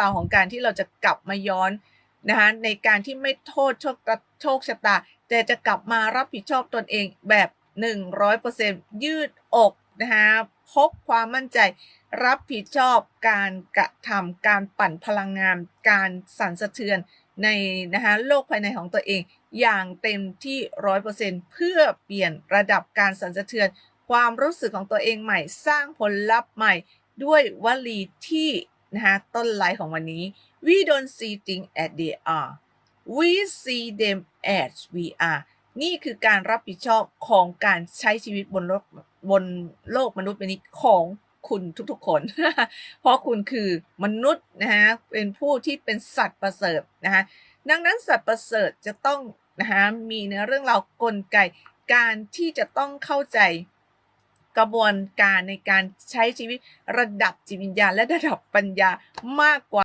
ราวของการที่เราจะกลับมาย้อนนะคะในการที่ไม่โทษโชคโชคชะตา แต่จะกลับมารับผิดชอบตนเองแบบ 100%ยืดอกนะคะพกความมั่นใจ รับผิดชอบการกระทำการปั่นพลังงาน การสั่นสะเทือนในนะคะโลกภายในของตัวเอง อย่างเต็มที่ 100%เพื่อเปลี่ยนระดับการสั่นสะเทือน ความรู้สึกของตัวเองใหม่ สร้างผลลัพธ์ใหม่ด้วยวลีที่ นะคะต้นไลฟ์ของวันนี้ we don't see things as they are we see them as we are นี่คือการรับผิดชอบของการใช้ชีวิตบนโลกบนโลกมนุษย์ใบนี้ของคุณทุกๆคน เพราะคุณคือมนุษย์นะฮะเป็นผู้ที่เป็นสัตว์ประเสริฐนะคะดังนั้นสัตว์ประเสริฐจะต้องนะคะมีในเรื่องราวกลไกการที่จะต้องเข้าใจ กระบวนการในการใช้ชีวิตระดับจิตวิญญาณและระดับปัญญามากกว่า